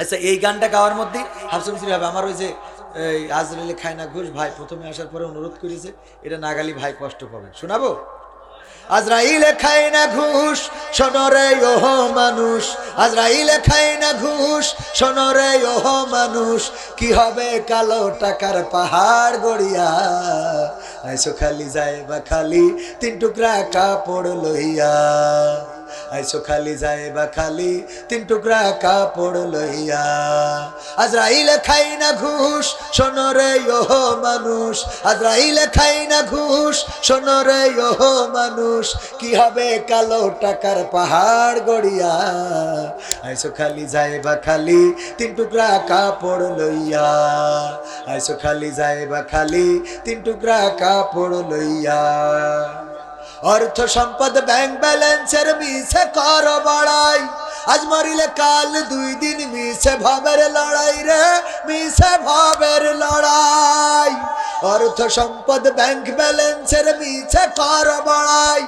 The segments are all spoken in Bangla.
আচ্ছা এই গানটা গাওয়ার মধ্যে হাফসুন সিরি হবে আমার ওই যে, এই আজরাইলে খায় না ঘুষ ভাই প্রথমে আসার পরে অনুরোধ করেছে, এটা নাগালি ভাই কষ্ট পাবে। শোনাবো? আজরাইলে খায় না ঘুষ শোনরে ওহ মানুষ। আজরাইলে খায় না ঘুষ শোনরে ওহ মানুষ। কি হবে কালো টাকার পাহাড় গড়িয়া? আইসো খালি যায় বা খালি, তিন টুকরা কাপড় লইয়া। আইসো খালি যায় বা খালি, তিন টুকরা কাপড় লইয়া। আজরাইলে খাই না ঘুষ শোনরে ওহ মানুষ। আজরাইলে খাই না ঘুষ শোনরে ওহ মানুষ। কি হবে কালো টাকার পাহাড় গড়িয়া। আইসো খালি যায় বা খালি, তিন টুকরা কাপড় লইয়া। আইসো খালি যায় বা খালি, তিন টুকরা কাপড় লইয়া। অর্থ সম্পদ ব্যাংক ব্যালেন্সের মিছে কর বাড়াই। আজ মরিলে কাল দুই দিন মিছে ভাবের লড়াই রে মিছে ভাবের লড়াই। অর্থ সম্পদ ব্যাংক ব্যালেন্সের মিছে কর বাড়াই।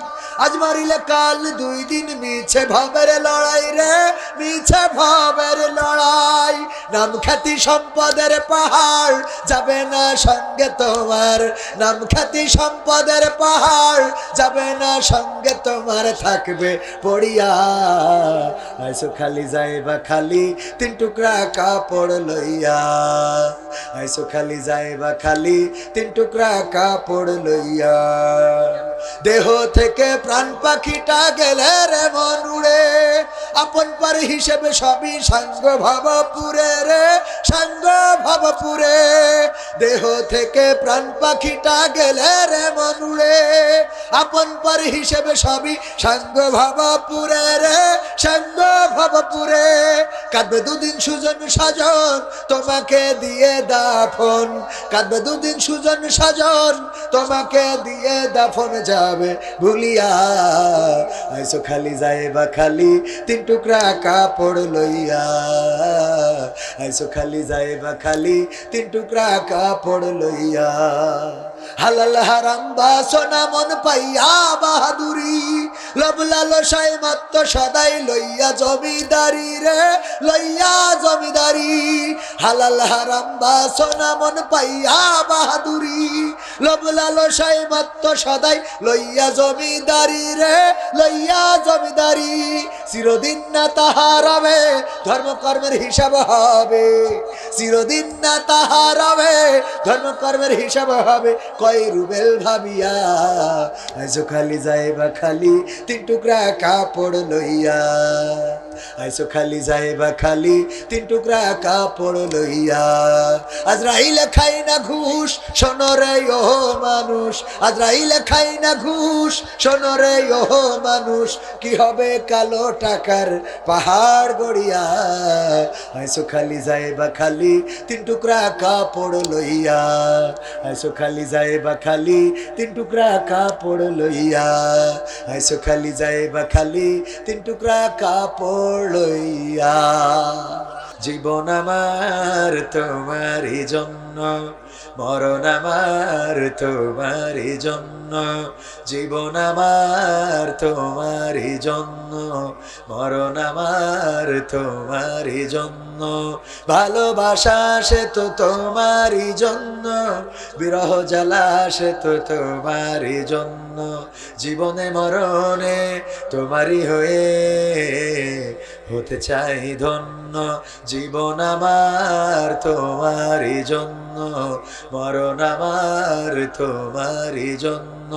আজ মারিলে কাল দুই দিন মিছে ভাবের লড়াই রে মিছে ভাবের লড়াই। নাম খ্যাতি সম্পদের পাহাড় যাবে না সঙ্গে তোমার। নাম খ্যাতি সম্পদের পাহাড় যাবে না, সঙ্গে তোমার থাকবে পড়িয়া। আইসো খালি যাইবা খালি, তিন টুকরা কাপড় লইয়া। আইসো খালি যাইবা খালি, তিন টুকরা কাপড় লইয়া। দেহ থেকে প্রাণ পাখিটা গেলে রে মন উড়ে। আপন পার হিসেবে সবই সাঙ্গ ভাবপুরে রে, সাঙ্গ ভাবপুরে। দেহ থেকে প্রাণ পাখিটা গেলে রে মন উড়ে। আপন পর হিসেবে সবই সাঙ্গ ভাবপুরে রে সাঙ্গ ভাবপুরে কাঁদবে দুদিন সুজন সাজন, তোমাকে দিয়ে দাফন। কাঁদবে দুদিন সুজন সাজন, তোমাকে দিয়ে দাফন যাবে ভুলিয়া। আইসো খালি যায় বা খালি, তিন টুকরা কাপড় লইয়া। আইসো খালি যায় বা খালি, তিন টুকরা কাপড় লইয়া। হালাল হারাম বাসনা মন পাইয়া বাহাদুরি। লব লালসাই মাত্র সদাই লইয়া জমিদারি রে, লইয়া জমিদারি। হালাল হারাম বাসনা মন পাইয়া বাহাদুরি। লব লালসাই মাত্র সদাই লইয়া জমিদারি রে, লইয়া জমিদারি। চিরদিন না তাহারাবে ধর্মকর্মের হিসাব হবে। চিরদিন না তাহারাবে ধর্মকর্মের হিসাব হবে। কয় রুবেল ভাবিয়া আইসো খালি যাইবা খালি তিন টুকরা কাপড় লইয়া। আইসো খালি যাইবা খালি, তিন টুকরা কাপড় লইয়া। আজরাইলে খাই না ঘুষ শোনরে ও মানুষ। আজরাইলে খাই না ঘুষ শোনরে ও মানুষ। কি হবে কালো টাকার পাহাড় গড়িয়া? আইসো খালি যাইবা খালি, তিন টুকরা কাপড় লইয়া। আইসো খালি যাইবা খালি, তিন টুকরা কাপড় লইয়া। আইসো খালি যাইবা খালি, তিন টুকরা কাপড় লইয়া। জীবন আমার তোমারই জন্য, মরণ আমার তোমারই জন্য, জীবন আমার তোমারই জন্য, মরণ আমার তোমারই জন্য। ভালোবাসা সে তো তোমারই জন্য, বিরহ জ্বালা সে তো তোমারই জন্য, জীবনে মরণে তোমারই হয়ে হতে চাই ধন্য, জীবন আমার তোমারই জন্য, মরণ আমার তোমারই জন্য।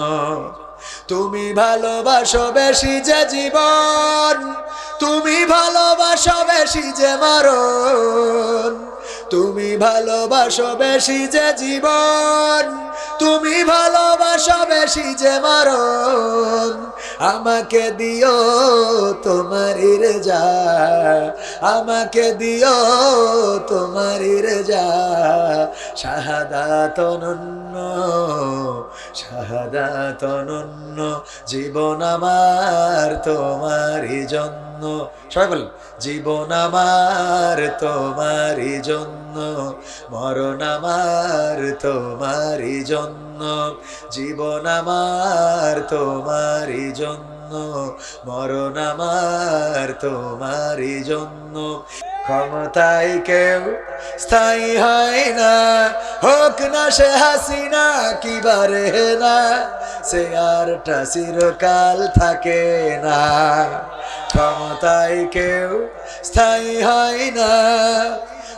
তুমি ভালোবাসো বেশি যে জীবন, তুমি ভালোবাসো বেশি যে মরণ, তুমি ভালোবাসো বেশি যে জীবন তুমি ভালোবাসো বেশি যে মরণ, আমাকে দিও তোমারই রেজা আমাকে দিও তোমারই রেজা শাহাদাত অনন্য শাহাদাত অনন্য জীবন আমার তোমারই জন্য। সবাই বলেন, জীবন আমার তোমারই জন্য। মরণ আমার তোমারই জন্য, জীবন আমার তোমারই জন্য, মরণ আমার তোমারই জন্য। ক্ষমতায় কেউ স্থায়ী হয় না, হোক না সে হাসিনা কি বারে না, সে আরটা চিরকাল থাকে না। ক্ষমতায় কেউ স্থায়ী হয় না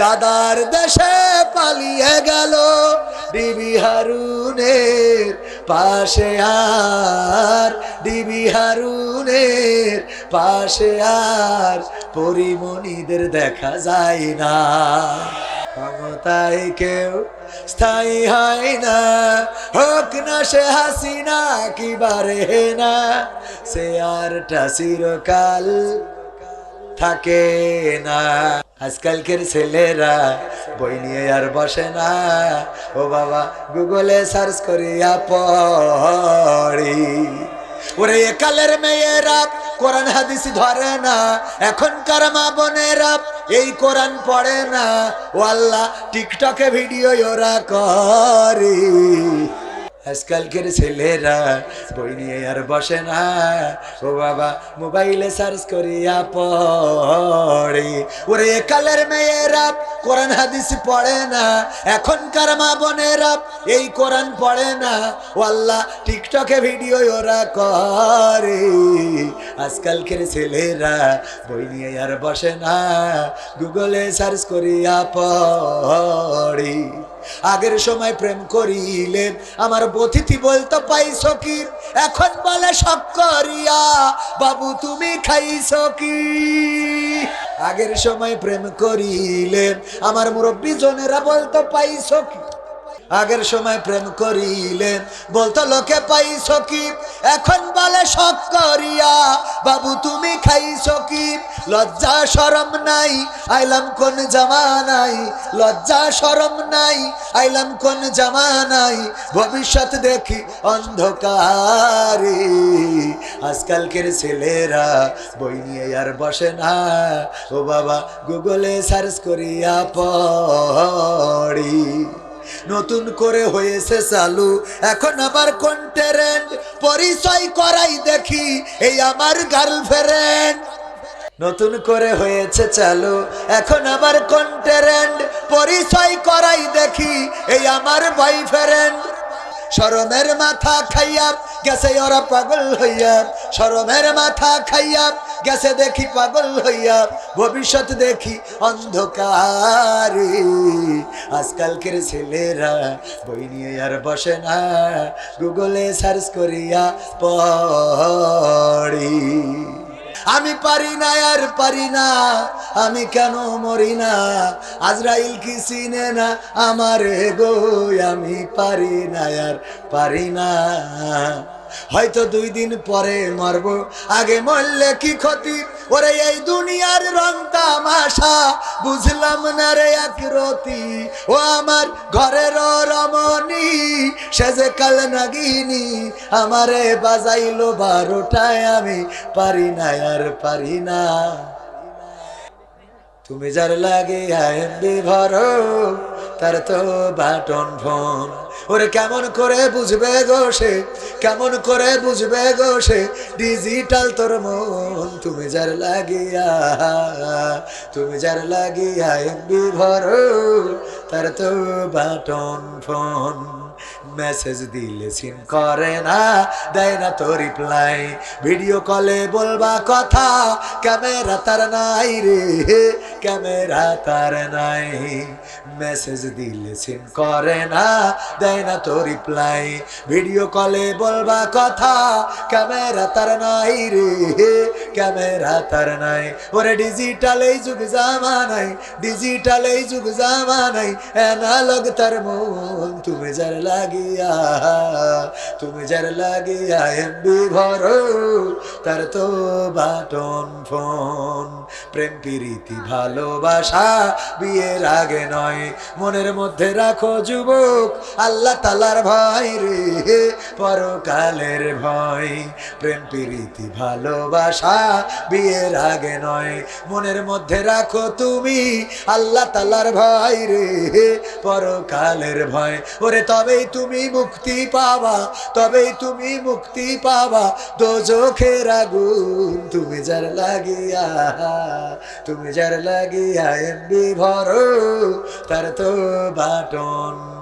দাদার দেশে পালিয়ে গেল ডিবি হারুনের পাশে আর, ডিবি হারুনের পাশে আর, পরিমণিদের দেখা যায় না। ক্ষমতায় কেউ স্থায়ী হয় না, হোক না সে হাসিনা, কি বারে না, সে আরটা চিরকাল থাকে না। আজকালকের ছেলেরা বই নিয়ে আর বসে না। ও বাবা, গুগলে সার্চ করিয়া পড়ি। ওরে একালের মেয়েরা কোরআন হাদিস ধরে না। এখনকার মা বোনেরা এই কোরআন পড়ে না। ও আল্লাহ, টিকটকে ভিডিও ওরা করে। আজকালকের ছেলেরা বই নিয়ে আর বসে না। ও বাবা, মোবাইলে সার্চ করিয়া পড়ে। ওরে কালের মেয়েরা কোরআন হাদিস পড়ে না। এখনকার মা বোনেরা এই কোরআন পড়ে না। ও আল্লাহ, টিকটকে ভিডিও ওরা করে। আজকালকের ছেলেরা বই নিয়ে আর বসে না। গুগলে সার্চ করিয়া পড়ে। আগের সময় প্রেম করিলেন। আমার বথিতি বলতো, পাই কি এখন বলে সব বাবু তুমি খাইছ কি আগের সময় প্রেম করিলেন। আমার মুরব্বী জনেরা বলতো, পাই কি আগের সময় প্রেম করিলে বলতো, লোকে পাইছ কি? এখন বলে শখ করিয়া। বাবু, তুমি খাইছ কি? লজ্জা সরম নাই, আইলাম কোন জামা নাই। লজ্জা সরম নাই, আইলাম কোন জামা নাই। ভবিষ্যৎ দেখি অন্ধকারে। আজকালকের ছেলেরা বই নিয়ে আর বসে না। ও বাবা, গুগলে সার্চ করিয়া পড়ি। নতুন করে হয়েছে চালু। এখন আবার কোন ট্রেন্ড পরিচয় করাই দেখি, এই আমার গার্লফ্রেন্ড নতুন করে হয়েছে চালু, এখন আবার কোন ট্রেন্ড পরিচয় করাই দেখি, এই আমার বয়ফ্রেন্ড শরমের মাথা খাইয়া গেছে ওরা পাগল হইয়া, শরমের মাথা খাইয়া গেছে দেখি পাগল হইয়া, ভবিষ্যৎ দেখি অন্ধকারে। আজকালকের ছেলেরা বই নিয়ে আর বসে না, গুগলে সার্চ করিয়া পড়ি। আমি পারি না, আর পারি না, আমি কেন মরি না? আজরাইল কি চিনে না আমার গো? আমি পারি না, আর পারি না। হয়তো দুই দিন পরে মরবো। আগে মরলে কি ক্ষতি? ওরে এই দুনিয়ার রং তামাশা, বুঝলাম না রে এক রতি। ও আমার ঘরের রমণী, সে যে কাল নাগিনি, আমারে বাজাইলো বারোটায় আমি পারি না আর পারি না। তুমি যার লাগে এমবি ভরো তার তো বাটন ফোন। ওরে কেমন করে বুঝবে গো সে? কেমন করে বুঝবে গো সে? ডিজিটাল তোর মন, তুমি যার লাগিয়া, তুমি যার লাগিয়া, এমবি ভরো তার তো বাটন ফোন। মেসেজ দিলে সিন করে না, দেয় না তো রিপ্লাই ভিডিও কলে বলবা কথা ক্যামেরা তার নাই রে ক্যামেরা তার নাই। মেসেজ দিলে সিন করে না, দেয় না তো রিপ্লাই ভিডিও কলে বলবা কথা ক্যামেরা তার নাই রে ক্যামেরা তার নাই। ওরে ডিজিটাল এই যুগ জামানাই ডিজিটাল এই যুগ জামানাই অ্যানালগ তার মন তুমি যার তুমি যার লাগিয়া এমবি ভরো, তার তো বাটন ফোন। প্রেম, প্রীতি, ভালোবাসা বিয়ের আগে নয়। মনের মধ্যে রাখো যুবক, আল্লাহ তালার ভয় রে, পরকালের ভয়। প্রেম, প্রীতি, ভালোবাসা বিয়ের আগে নয়। মনের মধ্যে রাখো তুমি, আল্লাহ তালার ভয় রে, পরকালের ভয়। ওরে, তবেই তুমি মুক্তি পাবা, তবেই তুমি মুক্তি পাবা। দোজখের আগুন, তুমি যার লাগিয়া, তুমি যার লাগিয়া, এমনি ভরো, তার তো বাটন।